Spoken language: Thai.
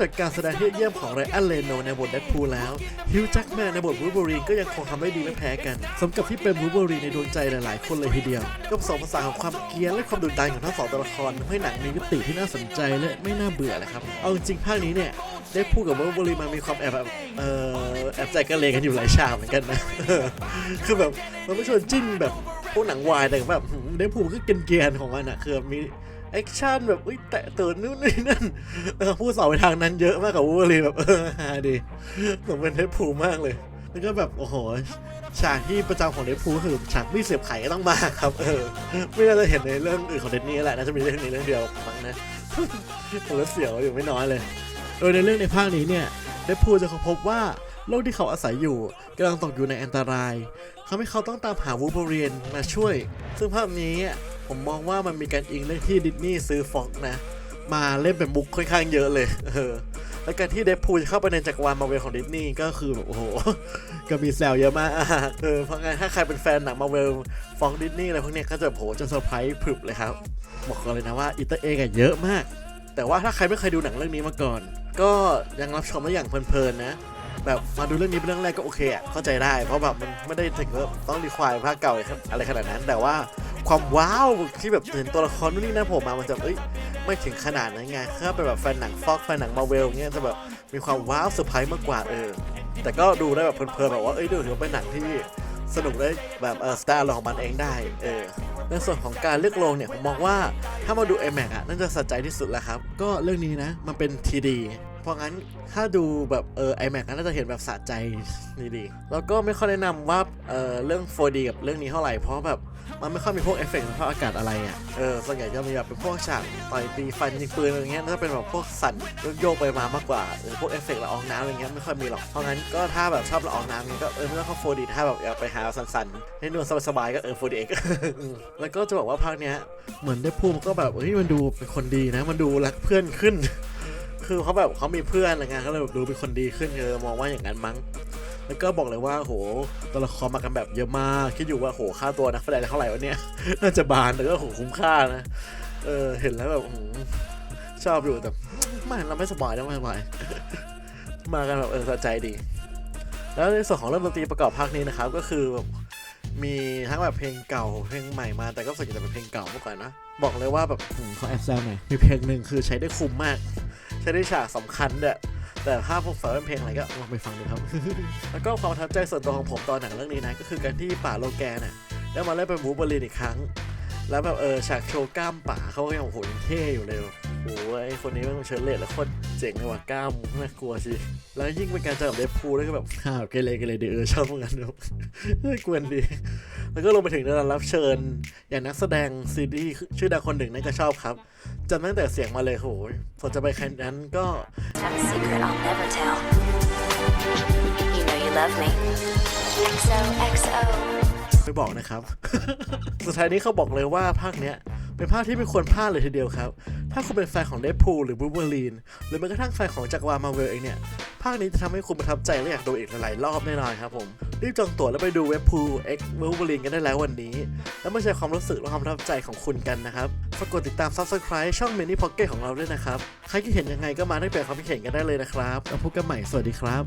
จากการแสดงที่เยี่ยมของไรอันเลโนในบทเดดพูลแล้วฮิวจ์แจ็คแมนในบทวูล์ฟเวอรีนก็ยังคงทำได้ดีไม่แพ้กัน สมกับที่เป็นวูล์ฟเวอรีนในดวงใจหลายๆ คนเลยทีเดียวก็ผสมผสานของความเกรียนและความดุดันของทั้งสองตัวละครทำให้หนังมีมิติที่น่าสนใจและไม่น่าเบื่อเลยครับ เอาจริงภาคนี้เนี่ยได้พูดกับวูล์ฟเวอรีนมามีความแอบแบบเอ่อแอบใจกระเลกันอยู่หลายฉากเหมือนกันนะคือแบบมันไม่ชวนจิ้นแบบพวกหนังวายแต่แบบได้พูดก็เกรียนๆของมันอะคือแบบมี แอคชั่นแบบอุ้ยแตะเตือนนู่นนี่นั่นแล้วก็พูดสอบไปทางนั้นเยอะมากกับวูฟลีแบบเออฮาดีสมเป็นเทปพูมากเลย แล้วก็แบบโอ้โหฉากที่ประจำของเดฟพูคือฉากมีเสียบไข่ต้องมาครับ เออ ไม่น่าจะเห็นในเรื่องอื่นของเดนนี่แหละน่าจะมีเรื่องนี้เรื่องเดียวมั้งนะผมก็เสียวอยู่ไม่น้อยเลย โดยในเรื่องในภาคนี้เนี่ยเดฟพูจะค้นพบว่า โลกที่เขาอาศัยอยู่กำลังตกอยู่ในอันตรายทำให้เขาต้องตามหาวูล์ฟเรีนมาช่วย ซึ่งภาพนี้ผมมองว่ามันมีการอิงเรื่องที่ดิสนีย์ซื้อฟ็อกนะ มาเล่นเป็นมุกค่อนข้างเยอะเลยเออแล้วการที่เดฟพูจะเข้าไปในจักรวาลมาเวลของดิสนีย์ก็คือแบบโอ้โห ก็มีแซวเยอะมากเออเพราะงั้นถ้าใครเป็นแฟนหนังมาเวลฟองดิสนีย์อะไรพวกนี้ก็จะโหจะเซอร์ไพรส์พรึบเลยครับ บอกก่อนเลยนะว่าอิตาเอกอะเยอะมาก แต่ว่าถ้าใครไม่เคยดูหนังเรื่องนี้มาก่อน ก็ยังรับชมได้อย่างเพลินๆนะ แบบมาดูเรื่องนี้เป็นเรื่องแรกก็โอเคอะเข้าใจได้ เพราะแบบมันไม่ได้ถึงกับต้องรีควายภาคเก่าอะไรขนาดนั้น แต่ว่าความว้าวที่แบบเห็นตัวละครนู่นนี่นั่นผล่มามันจะเอ้ยไม่ถึงขนาดนั้นไงถ้าเป็นแบบแฟนหนังฟอกแฟนหนังมาเวลเงี้ยจะแบบมีความว้าวเซอร์ไพรส์มากกว่าเออแต่ก็ดูได้แบบเพลินๆแบบว่าเอ้ยดูถือว่าเป็นหนังที่สนุกได้แบบเออสไตล์ของมันเองได้เออในส่วนของการเลือกโรงเนี่ยผมมองว่าถ้ามาดู iMac อะน่าจะสะใจที่สุดแล้วครับ ก็เรื่องนี้นะ มันเป็น TD เพราะงั้นถ้าดูแบบเออ iMac น่าจะเห็นแบบสะใจดีๆแล้วก็ไม่ค่อยแนะนำว่าเออเรื่อง 4D กับเรื่องนี้เท่าไหร่เพราะแบบมันไม่ค่อยมีพวกเอฟเฟกต์สภาพอากาศอะไรอะเออส่วนใหญ่จะมีแบบเป็นพวกฉากต่อยตีฟันยิงปืนอะไรเงี้ยถ้าเป็นแบบพวกสั่นโยกไปมามากกว่าหรือพวกเอฟเฟกต์ละอองน้ำอะไรเงี้ยไม่ค่อยมีหรอกเพราะงั้นก็ถ้าแบบชอบละอองน้ำก็เออไม่ต้องเข้า 4D ถ้าแบบอยากไปหาสั่นๆให้นวลสบายๆก็เออ 4D ก็แล้วก็จะบอกว่าภาคเนี้ยเหมือนได้พูดก็แบบเฮ้ยมันดูเป็นคนดีนะ มันดูรักเพื่อนขึ้น คือเขาแบบเขามีเพื่อนอะไรเงี้ยเขาเลยแบบดูเป็นคนดีขึ้นเออมองว่าอย่างนั้นมั้ง แล้วก็บอกเลยว่าโหตัวละครมากันแบบเยอะมาก คิดอยู่ว่าโหค่าตัวนักแสดงเท่าไหร่วะเนี่ย น่าจะบานแต่ก็โหคุ้มค่านะ เออเห็นแล้วแบบชอบอยู่แต่ไม่เราไม่สบายนะไม่สบายมากันแบบเออสะใจดี แล้วในส่วนของเรื่องดนตรีประกอบภาคนี้นะครับ ก็คือแบบมีทั้งแบบเพลงเก่าเพลงใหม่มาแต่ก็ส่วนใหญ่จะเป็นเพลงเก่ามากกว่านะ บอกเลยว่าแบบเขาแอบแซวหน่อยมีเพลงหนึ่งคือใช้ได้คุ้มมาก ช้ได้ฉากสำคัญเนี่ยแต่ถ้าพวกฝาเป็นเพลงอะไรก็ลองไปฟังดูครับ แล้วก็ความประทับใจส่วนตัวของผมตอนหนังเรื่องนี้นะ ก็คือการที่ป่าโลแกนน่ะได้มาเล่นเป็นบูเบอรีนอีกครั้ง แล้วแบบเออฉากโชว์กล้ามป่าเขาก็ยังโอ้โหยังเท่อยู่เลย โอ้ยคนนี้มันเชิญเลดแล้วโคตรเจ๋งเลยว่ะกล้ามน่ากลัวสิแล้วยิ่งเป็นการเจอกับเดฟพูด้วก็แบบข่าวเกเรเกเรดีเออชอบเหมือนกันแบบเฮ้ยกวนดี แล้วก็ลงไปถึงในรับเชิญ อย่างนักแสดงซีรีส์ชื่อดังคนหนึ่งนั่นก็ชอบครับจำตั้งแต่เสียงมาเลยโหยพอจะไปแค่นั้นก็ have a secret I'll never tell. You know you love me. XO ไม่บอกนะครับ สุดท้ายนี้เขาบอกเลยว่าภาคเนี้ยเป็นภาคที่ไม่ควรพลาดเลยทีเดียวครับ ถ้าคุณเป็นแฟนของเด p พูหรือบูเบอร์ลีน หรือแม้กระทั่งแฟนของจักรวาลมาเวลเองเนี่ย ภาคนี้จะทำให้คุณประทับใจและอยากดูอีกหลายๆรอบแน่นอนครับผม รีบจองตั๋วแล้วไปดูเว็บพูเอ็กบูเบอร์ลีนกันได้แล้ววันนี้ แล้วมาแชร์ความรู้สึกและความประทับใจของคุณกันนะครับฝากกดติดตาม Subscribe ช่อง Mini Pocket ของเราด้วยนะครับ ใครคิดเห็นยังไงก็มาได้เปลี่ยนความคิดเห็นกันได้เลยนะครับ แล้วพบกันใหม่ สวัสดีครับ